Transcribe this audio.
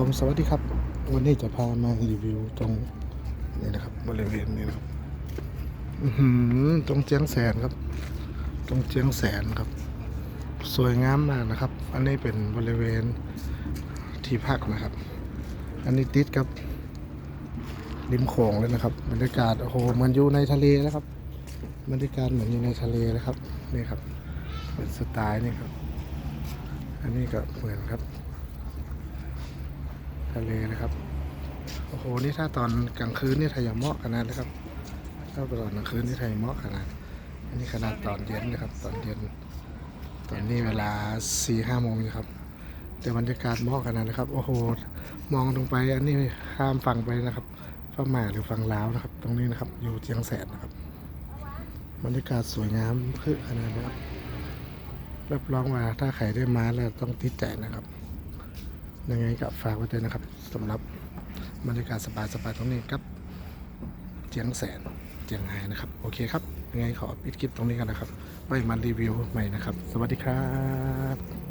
ผมสวัสดีครับ วันนี้จะพามารีวิวตรงนี่นะครับบริเวณนี้นะครับตรงเจียงแสนครับ ตรงเจียงแสนครับ สวยงามมากนะครับ อันนี้เป็นบริเวณที่พักนะครับ อันนี้ติดกับริมโขงเลยนะครับบรรยากาศโอ้โหเหมันอยู่ในทะเลนะครับบรรยากาศเหมือนอยู่ในทะเลเลยครับนี่ครับเป็นสไตล์นี่ครับ อันนี้ก็เหมือนครับ ทะเลนะครับ โอ้โห นี่ถ้าตอนกลางคืนนี่ถ่ายเหมาะขนาดเลยครับ ถ้าตอนกลางคืนนี่ถ่ายเหมาะขนาด อันนี้ขนาดตอนเย็นนะครับ ตอนเย็น ตอนนี้เวลาสี่ห้าโมงอยู่ครับ แต่บรรยากาศเหมาะขนาดนะครับ โอ้โห มองลงไป อันนี้ข้ามฝั่งไปนะครับพม่าหรือฝั่งลาวนะครับ ตรงนี้นะครับ อยู่เจียงแสนนะครับ บรรยากาศสวยงามคือขนาดนะครับ รับรองว่าถ้าใครได้มาแล้วต้องติดใจนะครับ ยังไงก็ฝากไว้ด้วยนะครับสำหรับบรรยากาศสบายๆตรงนี้ครับเจียงแสนเจียงไฮ้นะครับ โอเคครับยังไงขอปิดคลิปตรงนี้กันนะครับไว้มารีวิวใหม่นะครับ สวัสดีครับ